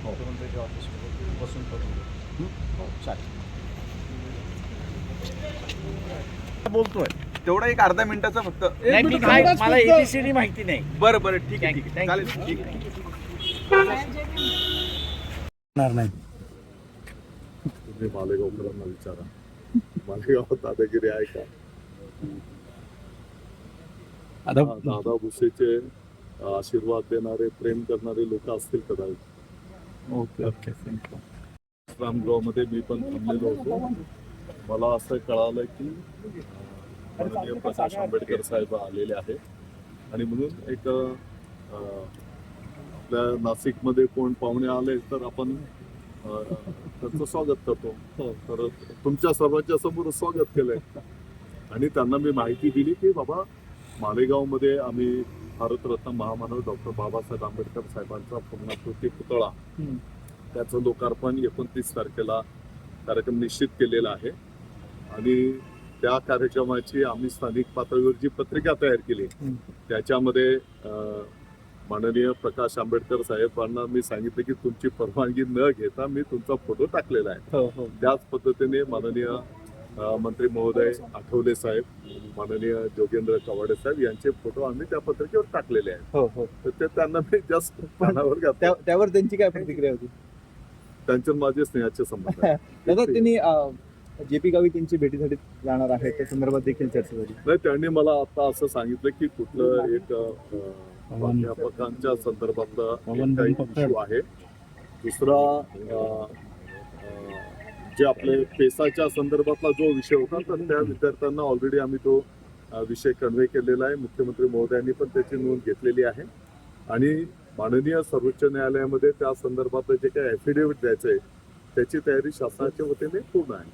मुख्यमंत्र्यांच्या ऑफिसमध्ये बसून करून हो चालेल बोलतोय तेवढा एक अर्धा मिनिटाचा फक्त मला एबीसीडी माहिती नाही बरं बरं ठीक आहे ठीक आहे चालेल ठीक आहे तुम्ही मालेगावकरांना विचारा मालेगाव दादागिरी आहे का दादा भुसेचे आशीर्वाद देणारे प्रेम करणारे लोक असतील कदाचित ओके ओके थँक्यू रामगृहामध्ये मी पण थांबलेलो होतो. मला असं कळालं की माननीय प्रकाश आंबेडकर साहेब आलेले आहेत. आणि म्हणून एक आपल्या नाशिकमध्ये कोण पाहुणे आले तर आपण त्यांचं स्वागत करतो. हो, तर तुमच्या सर्वांच्या समोर स्वागत केलंय. आणि त्यांना मी माहिती दिली की बाबा मालेगावमध्ये आम्ही भारतरत्न महामानव डॉक्टर बाबासाहेब आंबेडकर साहेबांचा पूर्णाकृती पुतळा. त्याचं लोकार्पण एकोणतीस तारखेला कार्यक्रम निश्चित केलेला आहे. आणि त्या कार्यक्रमाची आम्ही स्थानिक पातळीवर जी पत्रिका तयार केली त्याच्यामध्ये माननीय प्रकाश आंबेडकर साहेबांना मी सांगितलं की तुमची परवानगी न घेता मी तुमचा फोटो टाकलेला आहे. हो हो. त्याच पद्धतीने माननीय मंत्री महोदय आठवले साहेब माननीय जोगेंद्र कवाडे साहेब यांचे फोटो आम्ही त्या पत्रिकेवर टाकलेले आहेत. हो हो. तर ते त्यांना मी जस्ट कानावर घातलं. त्या- त्यावर त्यांची काय प्रतिक्रिया होती? त्यांच्या माझे स्नेहाचे संबंध आहेत. दादा त्यांनी जे पी गावी त्यांची भेटीसाठी जाणार आहे त्या संदर्भात देखील चर्चा झाली. नाही त्यांनी मला आता असं सांगितलं की कुठलं एक अं, प्राध्यापकांच्या संदर्भातला एक काही इश्यू आहे. दुसरा अं, जे आपले पेसाच्या संदर्भातला जो विषय होता तर त्या विद्यार्थ्यांना ऑलरेडी आम्ही तो विषय कन्व्हे केलेला आहे. मुख्यमंत्री महोदयांनी पण त्याची नोंद घेतलेली आहे. आणि माननीय सर्वोच्च न्यायालयामध्ये त्या संदर्भातलं जे काही ॲफिडेव्हिट द्यायचं आहे त्याची तयारी शासनाच्या वतीने पूर्ण आहे.